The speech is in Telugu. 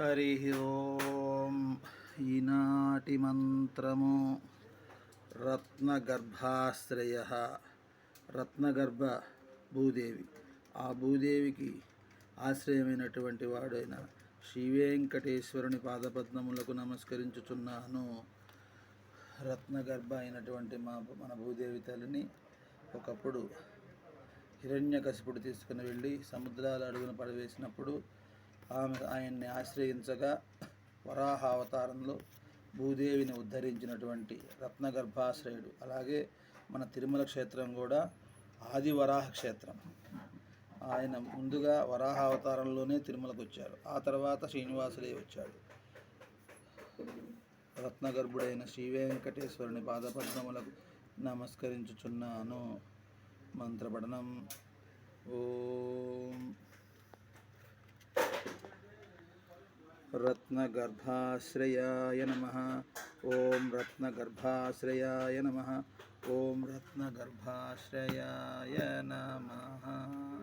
హరి ఓం ఈనాటి మంత్రము రత్నగర్భాశ్రయ రత్నగర్భ భూదేవి. ఆ భూదేవికి ఆశ్రయమైనటువంటి వాడైన శ్రీ వెంకటేశ్వరుని పాదపద్మములకు నమస్కరించుచున్నాను. రత్నగర్భ అయినటువంటి మా మన భూదేవి తల్లిని ఒకప్పుడు హిరణ్యకశిపుడు తీసుకుని వెళ్ళి సముద్రాల అడుగున పడవేసినప్పుడు ఆమె ఆయన్ని ఆశ్రయించగా వరాహ అవతారంలో భూదేవిని ఉద్ధరించినటువంటి రత్నగర్భాశ్రయుడు. అలాగే మన తిరుమల క్షేత్రం కూడా ఆది వరాహ క్షేత్రం ఆయన ముందుగా వరాహ అవతారంలోనే తిరుమలకు వచ్చారు ఆ తర్వాత శ్రీనివాసులే వచ్చాడు రత్నగర్భుడైన శ్రీ వెంకటేశ్వరుని పాదపద్మములకు నమస్కరించుచున్నాను. మంత్రపఠనం. रत्नगर्भाश्रयाय नमः। ॐ रत्नगर्भाश्रयाय नमः। ॐ रत्नगर्भाश्रयाय नमः।